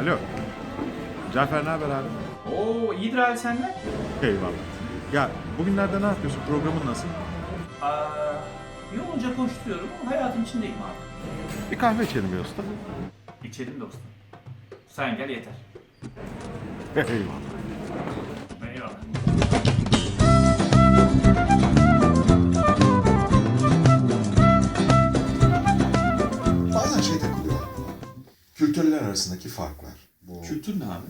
Alo. Cafer ne haber abi? Oo iyidir abi senden. Eyvallah. Ya bugünlerde ne yapıyorsun? Programın nasıl? Aa, yoğunca koşturuyorum ama hayatın içindeyim abi. Bir kahve içelim ya usta. İçelim dostum. Sen gel yeter. Eyvallah. Eyvallah. Kültürler arasındaki farklar. Bu Kültür ne abi?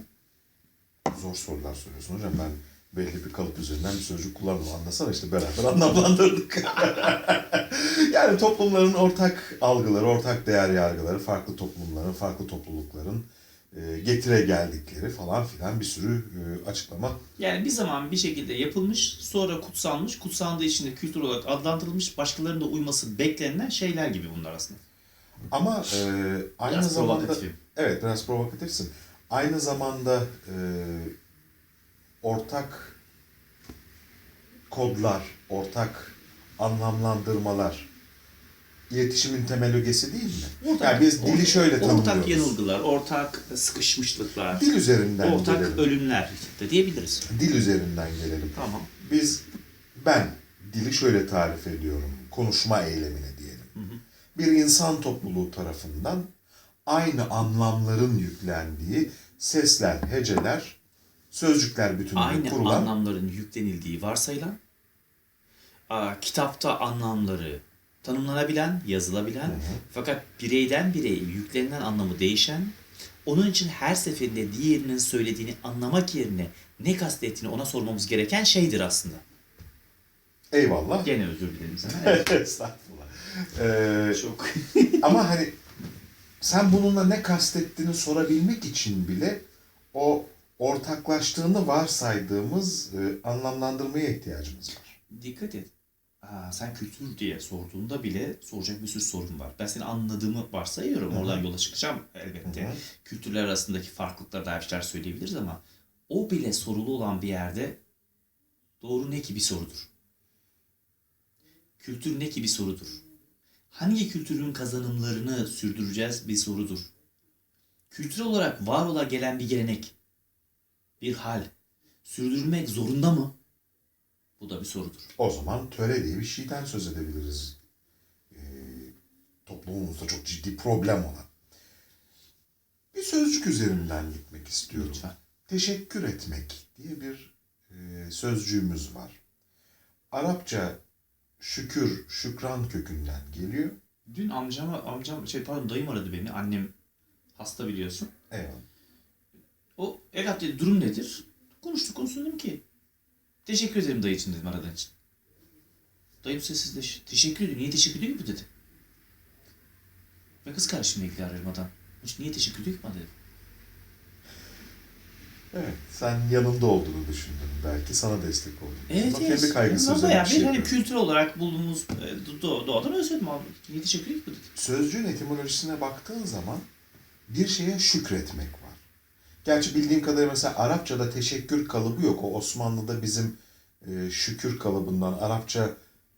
zor sorular soruyorsun hocam. Ben belli bir kalıp üzerinden bir sözcük kullandım. Anlasana işte beraber anlamlandırdık. yani toplumların ortak algıları, ortak değer yargıları, farklı toplumların, farklı toplulukların e, getire geldikleri falan filan bir sürü e, açıklama. Yani bir zaman bir şekilde yapılmış, sonra kutsanmış, kutsandığı için de kültür olarak adlandırılmış, başkalarının da uyması beklenilen şeyler gibi bunlar aslında. Ama e, aynı Biraz zamanda... provokatif. Evet biraz provokatifsin. Aynı zamanda e, ortak kodlar, ortak anlamlandırmalar iletişimin temel ögesi değil mi? yani biz dili şöyle tanımlıyoruz. Ortak yanılgılar, ortak sıkışmışlıklar, Dil üzerinden ortak gelelim. ölümler de diyebiliriz. Dil üzerinden gelelim. Tamam. Biz, ben dili şöyle tarif ediyorum. Konuşma eylemini diyelim. Bir insan topluluğu tarafından aynı anlamların yüklendiği sesler, heceler, sözcükler bütünüyle Aynı kurulan anlamların yüklenildiği varsayılan, kitapta anlamları tanımlanabilen, yazılabilen fakat bireyden bireye yüklenilen anlamı değişen, onun için her seferinde diğerinin söylediğini anlamak yerine ne kastettiğini ona sormamız gereken şeydir aslında. eyvallah. Gene özür dilerim sana. Evet. Ee, çok. ama hani sen bununla ne kastettiğini sorabilmek için bile o ortaklaştığını varsaydığımız e, anlamlandırmaya ihtiyacımız var. Dikkat et. Aa, sen kültür diye sorduğunda bile soracak bir sürü sorun var. Ben seni anladığımı varsayıyorum. Oradan yola çıkacağım elbette. Hı hı. Kültürler arasındaki farklılıklara dair şeyler söyleyebiliriz ama o bile sorulu olan bir yerde doğru ne ki bir sorudur. Kültür ne ki bir sorudur. Hangi kültürün kazanımlarını sürdüreceğiz bir sorudur. Kültürel olarak var ola gelen bir gelenek, bir hal sürdürülmek zorunda mı? Bu da bir sorudur. O zaman töre diye bir şeyden söz edebiliriz. Ee, toplumumuzda çok ciddi problem olan. Bir sözcük üzerinden gitmek istiyorum. Lütfen. Teşekkür etmek diye bir e, sözcüğümüz var. Arapça şükür, şükran kökünden geliyor. Dün amcama, amcam şey pardon dayım aradı beni. Annem hasta biliyorsun. Eyvallah. O evlat dedi durum nedir? Konuştuk konuştuk dedim ki teşekkür ederim dayı için dedim aradığın için. Dayım sessizleş. Teşekkür ediyor. Niye teşekkür ediyor ki bu dedi. Ve kız kardeşimle ilgili arıyorum adam. Niye teşekkür ediyor ki bana dedi. Evet, sen yanında olduğunu düşündün belki, sana destek oldu. Evet Ama evet. kendi kaygısı üzerine bayağı bir şey hani kültür olarak bulduğumuz e, do- doğadan öyle söyledim abi. Niye teşekkür dedi. Sözcüğün etimolojisine baktığın zaman bir şeye şükretmek var. Gerçi bildiğim kadarıyla mesela Arapçada teşekkür kalıbı yok. O Osmanlı'da bizim e, şükür kalıbından Arapça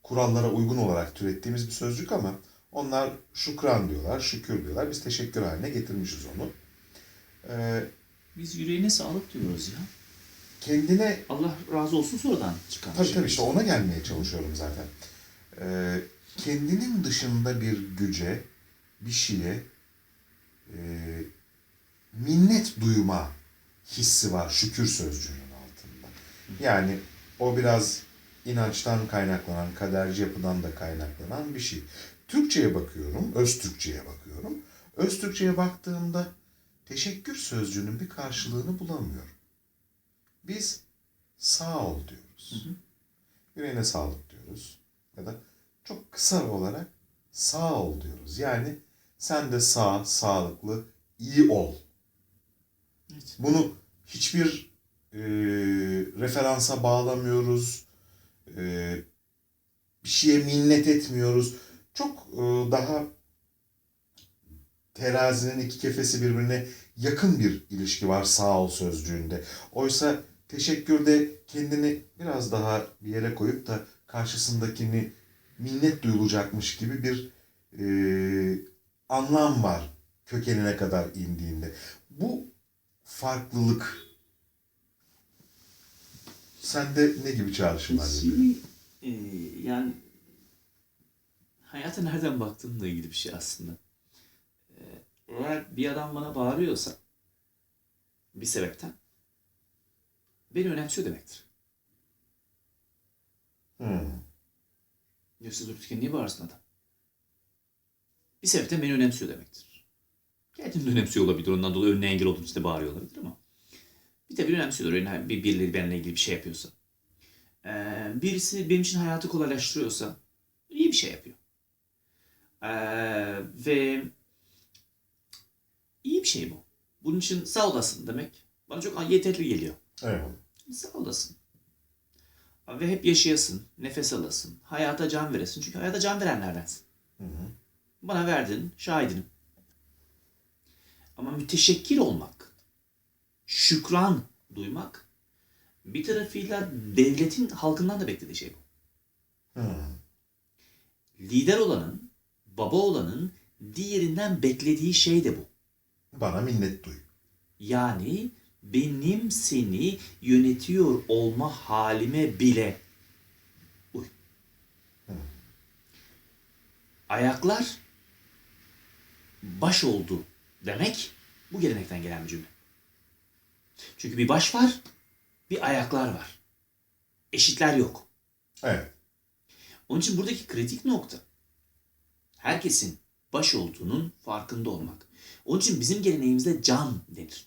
kurallara uygun olarak türettiğimiz bir sözcük ama onlar şükran diyorlar, şükür diyorlar. Biz teşekkür haline getirmişiz onu. E, Biz yüreğine sağlık diyoruz ya. kendine Allah razı olsun sonradan çıkan Tabii şey. tabii işte ona gelmeye çalışıyorum zaten. Ee, kendinin dışında bir güce, bir şeye e, minnet duyma hissi var şükür sözcüğünün altında. Yani o biraz inançtan kaynaklanan, kaderci yapıdan da kaynaklanan bir şey. Türkçe'ye bakıyorum, öz Türkçe'ye bakıyorum. Öz Türkçe'ye baktığımda teşekkür sözcüğünün bir karşılığını bulamıyorum. Biz sağ ol diyoruz. Yüreğine sağlık diyoruz. Ya da çok kısa olarak sağ ol diyoruz. Yani sen de sağ, sağlıklı, iyi ol. Evet. Bunu hiçbir e, referansa bağlamıyoruz. E, bir şeye minnet etmiyoruz. Çok e, daha terazinin iki kefesi birbirine yakın bir ilişki var sağ ol sözcüğünde. Oysa teşekkürde kendini biraz daha bir yere koyup da karşısındakini minnet duyulacakmış gibi bir e, anlam var kökenine kadar indiğinde. Bu farklılık sende ne gibi çağrışımlar yapıyor? E, yani hayata nereden baktığınla ilgili bir şey aslında. Eğer bir adam bana bağırıyorsa bir sebepten beni önemsiyor demektir. Hmm. Yoksa durduk yere niye bağırsın adam? Bir sebepten beni önemsiyor demektir. Kendini de önemsiyor olabilir. Ondan dolayı önüne engel olduğum için bağırıyor olabilir ama. Bir de bir önemsiyordur. Yani bir, birileri benimle ilgili bir şey yapıyorsa. Ee, birisi benim için hayatı kolaylaştırıyorsa iyi bir şey yapıyor. Ee, ve iyi bir şey bu. Bunun için sağ olasın demek bana çok yeterli geliyor. Evet. Sağ olasın. Ve hep yaşayasın, nefes alasın, hayata can veresin. Çünkü hayata can verenlerdensin. Hı hı. Bana verdin, şahidinim. Ama müteşekkir olmak, şükran duymak, bir tarafıyla devletin halkından da beklediği şey bu. Hı. Lider olanın, baba olanın diğerinden beklediği şey de bu. Bana minnet duy. Yani benim seni yönetiyor olma halime bile uy. Ayaklar baş oldu demek bu gelenekten gelen bir cümle. Çünkü bir baş var, bir ayaklar var. Eşitler yok. Evet. Onun için buradaki kritik nokta herkesin baş olduğunun farkında olmak. Onun için bizim geleneğimizde can denir.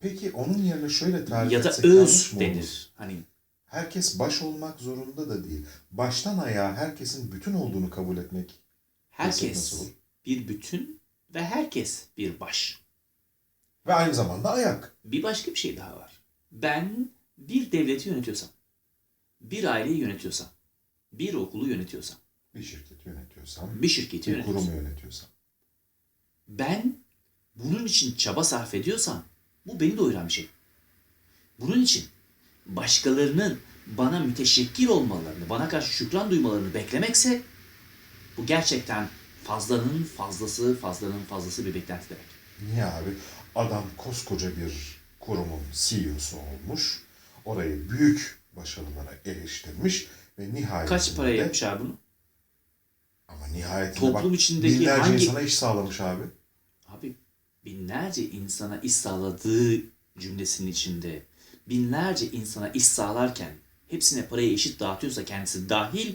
Peki onun yerine şöyle tarif ya da etsek öz olur? denir. Hani Herkes baş olmak zorunda da değil. Baştan ayağa herkesin bütün olduğunu kabul etmek herkes bir bütün ve herkes bir baş. Ve aynı zamanda ayak. Bir başka bir şey daha var. Ben bir devleti yönetiyorsam, bir aileyi yönetiyorsam, bir okulu yönetiyorsam, Bir şirket yönetiyorsam, bir şirketi bir yönetiyorsam, kurumu yönetiyorsam. ben bunun için çaba sarf ediyorsam bu beni doyuran bir şey. Bunun için başkalarının bana müteşekkir olmalarını, bana karşı şükran duymalarını beklemekse bu gerçekten fazlanın fazlası, fazlanın fazlası bir beklenti demek. Niye abi? Adam koskoca bir kurumun CEO'su olmuş. Orayı büyük başarılara eriştirmiş ve nihayetinde Kaç paraya yapmış abi bunu? Ama nihayetinde Toplum bak, içindeki binlerce hangi- insana iş sağlamış abi. Abi binlerce insana iş sağladığı cümlesinin içinde binlerce insana iş sağlarken hepsine parayı eşit dağıtıyorsa kendisi dahil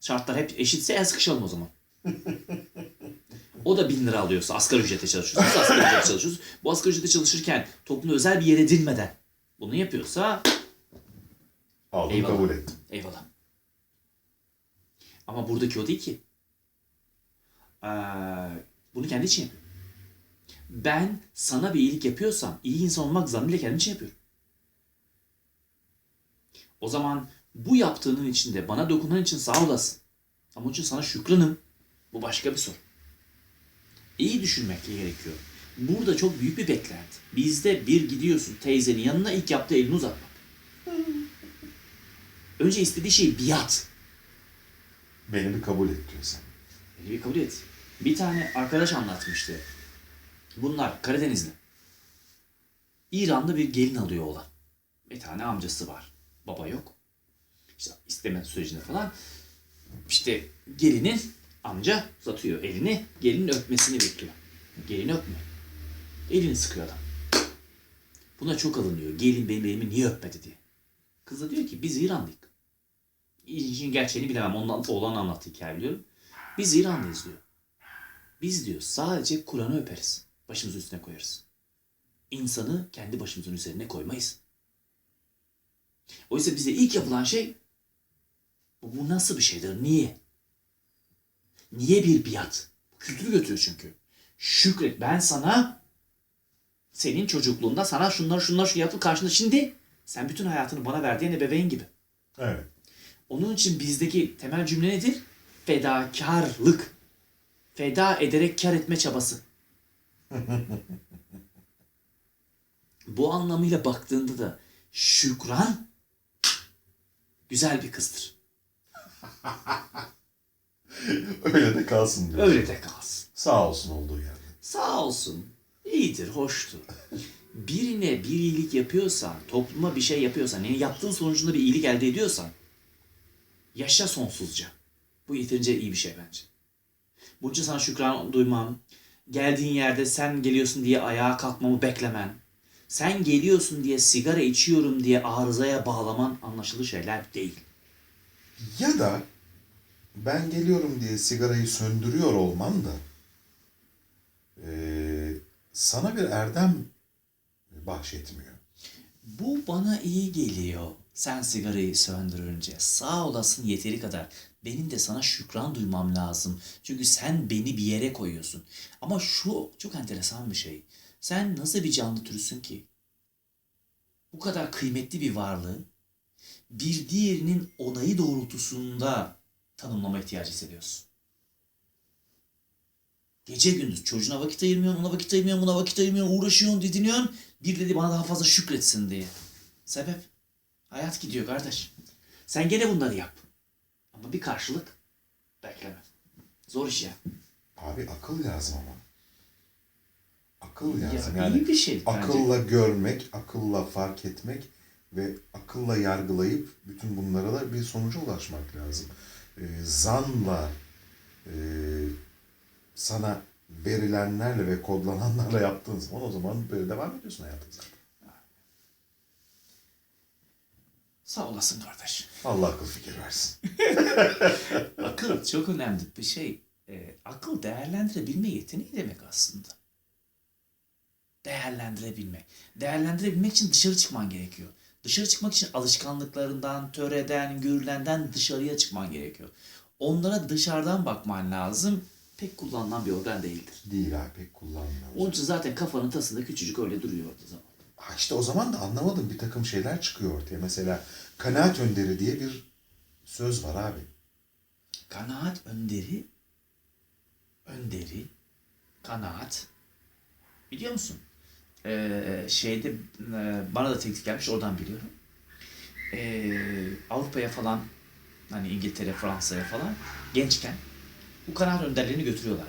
şartlar hep eşitse el sıkışalım o zaman. O da bin lira alıyorsa asgari ücrete çalışıyorsa biz asgari ücrete çalışıyoruz. Bu asgari ücrete çalışırken toplumda özel bir yer edinmeden bunu yapıyorsa Aldım Eyvallah. kabul ettim. Eyvallah. Ama buradaki o değil ki. Ee, bunu kendi için yapıyor. Ben sana bir iyilik yapıyorsam iyi insan olmak zannıyla kendim için yapıyorum. O zaman bu yaptığının içinde bana dokunan için sağ olasın. Ama onun için sana şükranım. Bu başka bir soru. İyi düşünmek gerekiyor. Burada çok büyük bir beklenti. Bizde bir gidiyorsun teyzenin yanına ilk yaptığı elini uzatmak. Önce istediği şey biat. Beni bir kabul et diyorsan. Beni bir kabul et. Bir tane arkadaş anlatmıştı. Bunlar Karadenizli. İran'da bir gelin alıyor olan. Bir tane amcası var. Baba yok. İşte isteme sürecinde falan. İşte gelinin amca uzatıyor elini. Gelinin öpmesini bekliyor. Gelin öpmüyor. Elini sıkıyor adam. Buna çok alınıyor. Gelin benim elimi niye öpmedi diye. Kız da diyor ki biz İranlıyık. İşin gerçeğini bilemem. Ondan oğlan anlattı hikaye biliyorum. Biz İranlıyız diyor. Biz diyor sadece Kur'an'ı öperiz. Başımızın üstüne koyarız. İnsanı kendi başımızın üzerine koymayız. Oysa bize ilk yapılan şey bu, bu nasıl bir şeydir? Niye? Niye bir biat? Kültürü götürüyor çünkü. Şükret ben sana senin çocukluğunda sana şunlar şunlar şu yaptım karşında şimdi sen bütün hayatını bana verdiğin ebeveyn gibi. Evet. Onun için bizdeki temel cümle nedir? Fedakarlık. Feda ederek kar etme çabası. Bu anlamıyla baktığında da şükran güzel bir kızdır. Öyle de kalsın diyorsun. Öyle de kalsın. Sağ olsun olduğu yerde. Sağ olsun. iyidir, hoştur. birine bir iyilik yapıyorsan, topluma bir şey yapıyorsan, yani yaptığın sonucunda bir iyilik elde ediyorsan yaşa sonsuzca. Bu yeterince iyi bir şey bence. Bunun için sana şükran duymam, geldiğin yerde sen geliyorsun diye ayağa kalkmamı beklemen, sen geliyorsun diye sigara içiyorum diye arızaya bağlaman anlaşılır şeyler değil. Ya da ben geliyorum diye sigarayı söndürüyor olman da eee, sana bir erdem bahşetmiyor. Bu bana iyi geliyor. Sen sigarayı söndürünce sağ olasın yeteri kadar. Benim de sana şükran duymam lazım. Çünkü sen beni bir yere koyuyorsun. Ama şu çok enteresan bir şey. Sen nasıl bir canlı türüsün ki? Bu kadar kıymetli bir varlığı bir diğerinin onayı doğrultusunda tanımlama ihtiyacı hissediyorsun. Gece gündüz çocuğuna vakit ayırmıyorsun, ona vakit ayırmıyorsun, buna vakit ayırmıyorsun, uğraşıyorsun, didiniyorsun. Bir dedi bana daha fazla şükretsin diye. Sebep? Hayat gidiyor kardeş. Sen gene bunları yap. Ama bir karşılık bekleme. Zor iş ya. Abi akıl lazım ama. Akıl Ya lazım. iyi yani bir şey bence. akılla görmek, akılla fark etmek ve akılla yargılayıp bütün bunlara da bir sonuca ulaşmak lazım. Ee, zanla e, sana verilenlerle ve kodlananlarla yaptığın zaman o zaman böyle devam ediyorsun hayatın zaten. Sağ olasın kardeş. Allah akıl fikir versin. Akıl çok önemli bir şey. Ee, akıl değerlendirebilme yeteneği demek aslında. Değerlendirebilmek. Değerlendirebilmek için dışarı çıkman gerekiyor. Dışarı çıkmak için alışkanlıklarından, töreden, görülenden dışarıya çıkman gerekiyor. Onlara dışarıdan bakman lazım. Pek kullanılan bir organ değildir. Değil abi pek kullanmıyor. Onun için zaten kafanın tasında küçücük öyle duruyor orada zaman. Ha işte o zaman da anlamadım bir takım şeyler çıkıyor ortaya. Mesela kanaat önderi diye bir söz var abi. Kanaat önderi, önderi, kanaat. Biliyor musun? Ee, şeyde e, bana da teklif gelmiş oradan biliyorum. Ee, Avrupa'ya falan hani İngiltere, Fransa'ya falan gençken bu kanaat önderlerini götürüyorlar.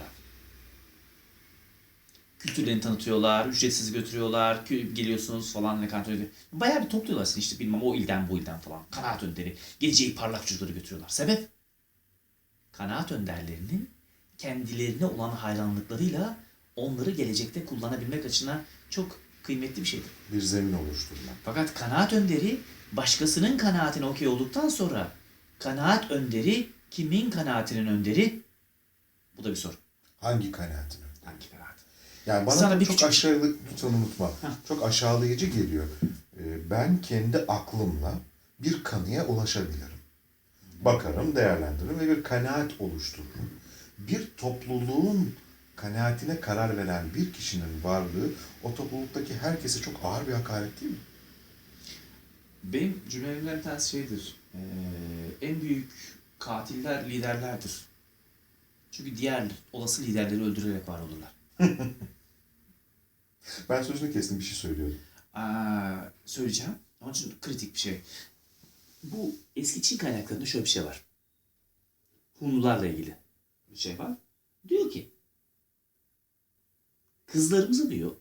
Kültürlerini tanıtıyorlar, ücretsiz götürüyorlar, geliyorsunuz falan ne önderi. Bayağı bir topluyorlar seni işte bilmem o ilden bu ilden falan. Kanaat önderi. Geleceği parlak çocukları götürüyorlar. Sebep? kanaat önderlerinin kendilerine olan hayranlıklarıyla onları gelecekte kullanabilmek açısından çok kıymetli bir şeydir. Bir zemin oluşturmak. Fakat kanaat önderi başkasının kanaatine okey olduktan sonra kanaat önderi kimin kanaatinin önderi? Bu da bir soru. Hangi kanaatin önderi? Hangi kanaat? Yani bana Sana bir çok küçük- aşağılık, lütfen unutma. Çok aşağılayıcı geliyor. Ee, Ben kendi aklımla bir kanıya ulaşabilirim. Bakarım, değerlendiririm ve bir kanaat oluştururum. Bir topluluğun kanaatine karar veren bir kişinin varlığı o topluluktaki herkese çok ağır bir hakaret değil mi? Benim cümlelerimden bir tanesi şeydir. Ee, en büyük katiller liderlerdir. Çünkü diğer olası liderleri öldürerek var olurlar. Ben sözünü kestim bir şey söylüyorum. Aa, söyleyeceğim. Onun için kritik bir şey. Bu eski Çin kaynaklarında şöyle bir şey var. Hunlularla ilgili bir şey var. Diyor ki kızlarımızı diyor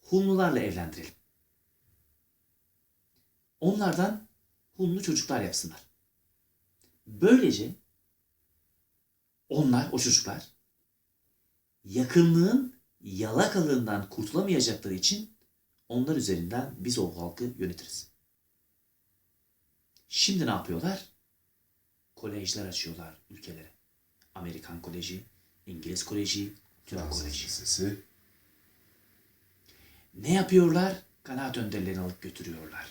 Hunlularla evlendirelim. Onlardan Hunlu çocuklar yapsınlar. Böylece onlar, o çocuklar yakınlığın yalakalığından kurtulamayacakları için onlar üzerinden biz o halkı yönetiriz. Şimdi ne yapıyorlar? Kolejler açıyorlar ülkelere. Amerikan koleji, İngiliz koleji, Türk Fransız koleji. Lisesi. Ne yapıyorlar? Kanaat önderlerini alıp götürüyorlar.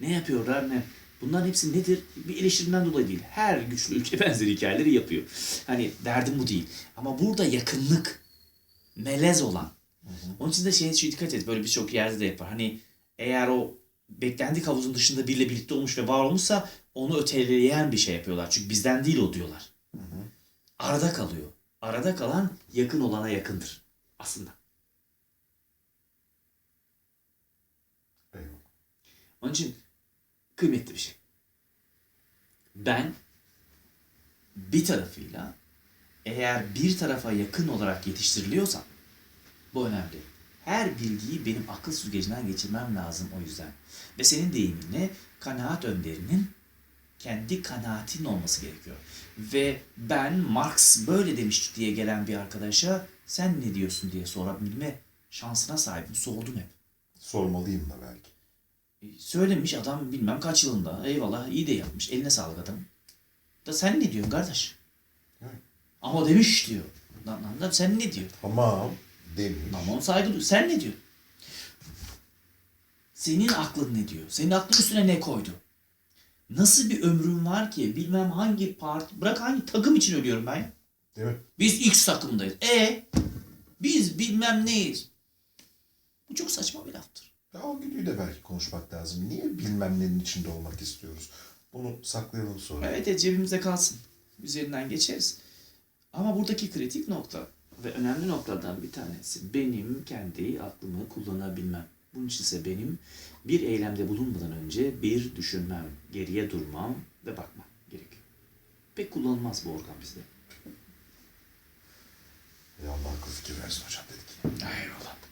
Ne yapıyorlar? Ne? Bunların hepsi nedir? Bir eleştirimden dolayı değil. Her güçlü ülke benzeri hikayeleri yapıyor. Hani derdim bu değil. Ama burada yakınlık, melez olan. Onun için de şeye dikkat et. Böyle birçok yerde de yapar. Hani eğer o beklendik havuzun dışında biriyle birlikte olmuş ve var olmuşsa onu öteleyen bir şey yapıyorlar. Çünkü bizden değil o diyorlar. Arada kalıyor. Arada kalan yakın olana yakındır aslında. Eyvallah. Onun için kıymetli bir şey. Ben bir tarafıyla eğer bir tarafa yakın olarak yetiştiriliyorsam bu önemli. Her bilgiyi benim akıl süzgecinden geçirmem lazım o yüzden. Ve senin deyiminle kanaat önderinin kendi kanaatin olması gerekiyor. Ve ben Marx böyle demişti diye gelen bir arkadaşa sen ne diyorsun diye sorabilme şansına sahibim. Sordum hep. Sormalıyım da belki. E, Söylemiş adam bilmem kaç yılında. Eyvallah iyi de yapmış. Eline sağlık adam. Da sen ne diyorsun kardeş? Ama demiş diyor. Lan, lan, lan sen ne diyorsun? Tamam demiş. Ama saygı duy. Sen ne diyorsun? Senin aklın ne diyor? Senin aklın üstüne ne koydu? Nasıl bir ömrün var ki bilmem hangi parti, bırak hangi takım için ölüyorum ben ya. Değil mi? Biz X takımdayız. E biz bilmem neyiz. Bu çok saçma bir laftır. Ya o güdüyü de belki konuşmak lazım. Niye bilmem nenin içinde olmak istiyoruz? Bunu saklayalım sonra. Evet evet, cebimizde kalsın. Üzerinden geçeriz. Ama buradaki kritik nokta ve önemli noktadan bir tanesi benim kendi aklımı kullanabilmem. Bunun için ise benim bir eylemde bulunmadan önce bir düşünmem, geriye durmam ve bakmam gerekiyor. Pek kullanılmaz bu organ bizde. Ya Allah fikir versin hocam dedik. Eyvallah.